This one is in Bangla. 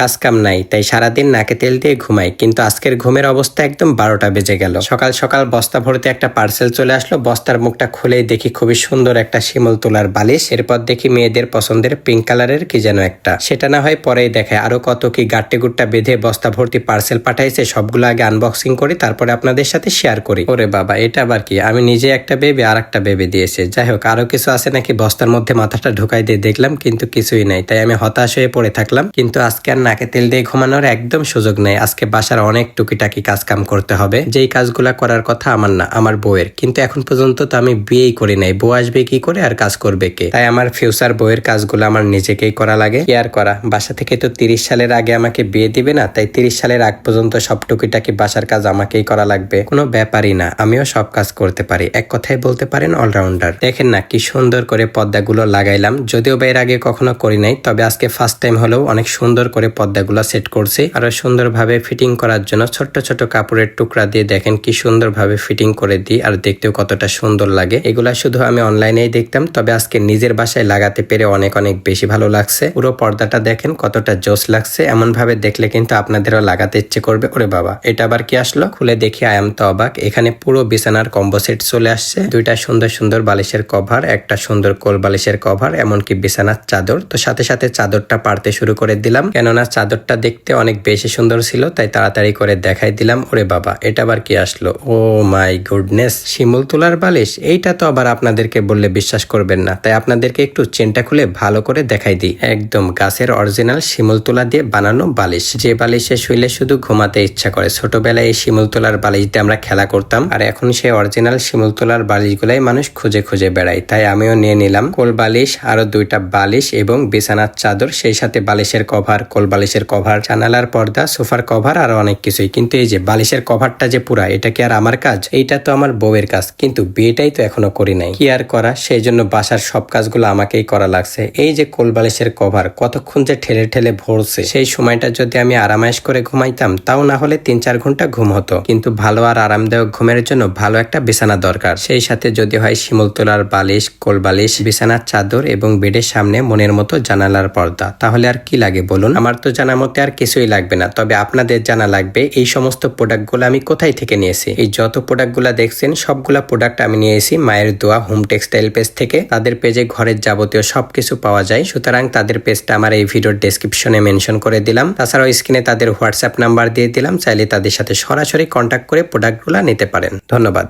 কাজ কাম নাই, তাই সারাদিন নাকে তেল দিয়ে ঘুমাই, কিন্তু আজকের ঘুমের অবস্থা একদম বারোটা বেজে গেল। সকাল সকাল বস্তা ভরতে একটা পার্সেল চলে আসলো, বস্তার মুখটা খুলেই দেখি খুবই সুন্দর একটা শিমল তোলার বালিশ, এরপর দেখি মেয়েদের পছন্দের পিঙ্ক কালারের কি যেন একটা। সেটা না হয় পরেই দেখায়, আরও কত কি গাট্টে গুট্টা বেঁধে বস্তা ভর্তি পার্সেল পাঠাইছে, সবগুলো আগে আনবক্সিং করি, তারপরে আপনাদের সাথে শেয়ার করি। ওরে বাবা, এটা আবার কি? আমি নিজে একটা বেবি আর একটা বেবে দিয়েছে। যাই হোক, আরও কিছু আছে নাকি বস্তার মধ্যে মাথাটা ঢুকাই দিয়ে দেখলাম, কিন্তু কিছুই নাই, তাই আমি হতাশ হয়ে পড়ে থাকলাম, কিন্তু আজকে আর নাকে তেল দিয়ে ঘুমানোর একদম সুযোগ নেই। আজকে বাসার অনেক টুকিটাকি কাজ কাম করতে হবে। যেই কাজগুলা করার কথা আমার না, আমার বউয়ের। কিন্তু এখন পর্যন্ত তো আমি বিয়েই করি নাই। বউ আসবে কি করে আর কাজ করবে কে? তাই আমার ফিউচার বউয়ের কাজগুলো আমার নিজেকেই করা লাগে। কি আর করা? বাসা থেকে তো তিরিশ সালের আগে আমাকে বিয়ে দিবে না, তাই তিরিশ সালের আগ পর্যন্ত সব টুকিটাকি বাসার কাজ আমাকেই করা লাগবে। কোনো ব্যাপারই না, আমিও সব কাজ করতে পারি। এক কথায় বলতে পারেন অলরাউন্ডার দেখেন না, কি সুন্দর করে পর্দাগুলো লাগাইলাম। যদিও বা এর আগে কখনো করি নাই, তবে আজকে ফার্স্ট টাইম হলেও অনেক সুন্দর করে পর্দাগুলো সেট করছি। আরও সুন্দরভাবে ফিটিং করার জন্য ছোট্ট ছোট কাপড়ের টুকরা দিয়ে দেখেন কি সুন্দরভাবে ফিটিং করে দিই আর দেখতেও কতটা সুন্দর লাগে। এগুলা শুধু আমি অনলাইনেই দেখতাম, তবে আজকে নিজের বাসায় লাগাতে পেরে অনেক অনেক বেশি ভালো লাগছে। পুরো পর্দাটা দেখেন কতটা জোস লাগছে এমন ভাবে দেখলে কিন্তু আপনাদেরও লাগাতে ইচ্ছে করবে। ওরে বাবা, এটা আবার কি আসলো? খুলে দেখি আয়াম তো অবাক। এখানে পুরো বিছানার কম্বো সেট চলে আসছে। দুইটা সুন্দর সুন্দর বালিশের কভার একটা সুন্দর কোল বালিশের কভার এমনকি বিছানার চাদর। তো সাথে সাথে চাদরটা পারতে শুরু করে দিলাম। কেননা চাদরটা দেখতে অনেক বেশি সুন্দর ছিল, তাই তাড়াতাড়ি করে দেখাই দিলাম। ওরে বাবা, এটা আবার কি আসলো? ও মাই গুডনেস, শিমুল তোলার বালিশ, এইটা তো আবার আপনাদেরকে বললে বিশ্বাস করবেন না। তাই আপনাদেরকে একটু চেনটা খুলে ভালো করে দেখাই দিই। একদম গাছের অরিজিনাল শিমুল তোলা দিয়ে বানানো বালিশ। যে বালিশে শুইলে শুধু ঘুমাতে ইচ্ছা করে। ছোটবেলায় এই শিমুল তোলার বালিশ দিয়ে আমরা খেলা করতাম, আর এখন সেই অরিজিনাল শিমুল তোলার বালিশগুলাই মানুষ খুঁজে খুঁজে বেড়ায়। তাই আমিও নিয়ে নিলাম। কোল বালিশ, আরও দুইটা বালিশ এবং বিছানার চাদর, সেই সাথে বালিশের কভার, কোল বালিশের কভার, জানালার পর্দা, সোফার কভার আর অনেক কিছুই। কিন্তু এই যে বালিশের কভারটা যে পুরা, এটা কি আর আমার কাজ? এইটা তো আমার বউয়ের কাজ। কিন্তু বিয়েটাই তো এখনও করি নাই। কি আর করা? সেই জন্য বাসার সব কাজগুলো আমাকেই করা লাগছে। এই যে কোল বালিশের কভার, কতক্ষণ যে ঠেলে ঠেলে ভরছে। সেই সময়টা যদি আমি আরামায়েশ করে ঘুমাইতাম, তাও না হলে তিন চার ঘণ্টা ঘুম হতো। কিন্তু ভালো আর আরামদায়ক ঘুমের জন্য ভালো একটা বিছানা দরকার। সেই সাথে যদি হয় শিমুল তোলার বালিশ, কোল বালিশ, বিছানার চাদর এবং বেডের সামনে মনের মতো জানালার পর্দা। তাহলে আর কি লাগে বলুন? আমার তো জানা মতে আর কিছুই লাগবে না। তবে আপনাদের জানা লাগবে, এই সমস্ত প্রোডাক্টগুলো আমি কোথায় থেকে নিয়েছি? এই যত প্রোডাক্টগুলো দেখছেন, সবগুলা প্রোডাক্ট আমি নিয়েছি মায়ের দোয়া, হোম টেক্সটাইল পেজ থেকে। তাদের পেজে ঘরের যাবতীয় সবকিছু পাওয়া যায়। সুতরাং তাদের পেজটা আমার এই ভিডিওর ডেসক্রিপশনে মেনশন করে দিলাম। তাছাড়াও স্ক্রিনে তাদের হোয়াটসঅ্যাপ নাম্বার দিয়ে দিলাম। চাইলে তাদের সাথে সরাসরি কন্ট্যাক্ট করে প্রোডাক্টগুলো নিতে পারেন। ধন্যবাদ।